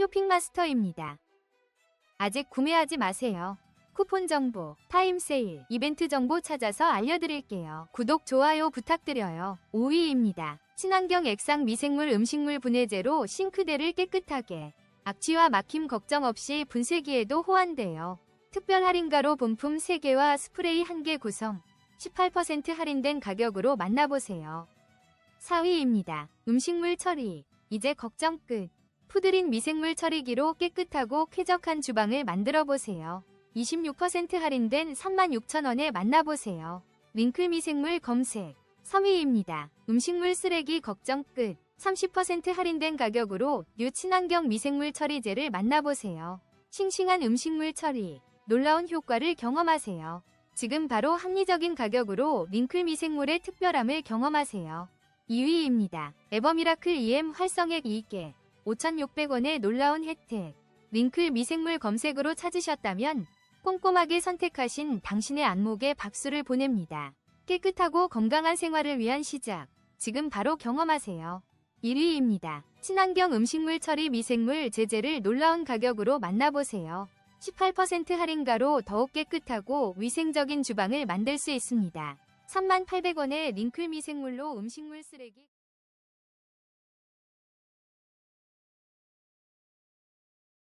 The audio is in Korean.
쇼핑마스터입니다. 아직 구매하지 마세요. 쿠폰 정보, 타임 세일, 이벤트 정보 찾아서 알려드릴게요. 구독, 좋아요 부탁드려요. 5위입니다. 친환경 액상 미생물 음식물 분해제로 싱크대를 깨끗하게. 악취와 막힘 걱정 없이 분쇄기에도 호환돼요. 특별 할인가로 본품 3개와 스프레이 1개 구성. 18% 할인된 가격으로 만나보세요. 4위입니다. 음식물 처리. 이제 걱정 끝. 푸드린 미생물 처리기로 깨끗하고 쾌적한 주방을 만들어 보세요. 26% 할인된 36,000원에 만나보세요. 링클 미생물 검색. 3위입니다. 음식물 쓰레기 걱정 끝. 30% 할인된 가격으로 뉴 친환경 미생물 처리제를 만나보세요. 싱싱한 음식물 처리. 놀라운 효과를 경험하세요. 지금 바로 합리적인 가격으로 링클 미생물의 특별함을 경험하세요. 2위입니다. 에버미라클 EM 활성액 2개. 5,600원의 놀라운 혜택. 링클 미생물 검색으로 찾으셨다면 꼼꼼하게 선택하신 당신의 안목에 박수를 보냅니다. 깨끗하고 건강한 생활을 위한 시작. 지금 바로 경험하세요. 1위입니다. 친환경 음식물 처리 미생물 제재를 놀라운 가격으로 만나보세요. 18% 할인가로 더욱 깨끗하고 위생적인 주방을 만들 수 있습니다. 3800원의 링클 미생물로 음식물 쓰레기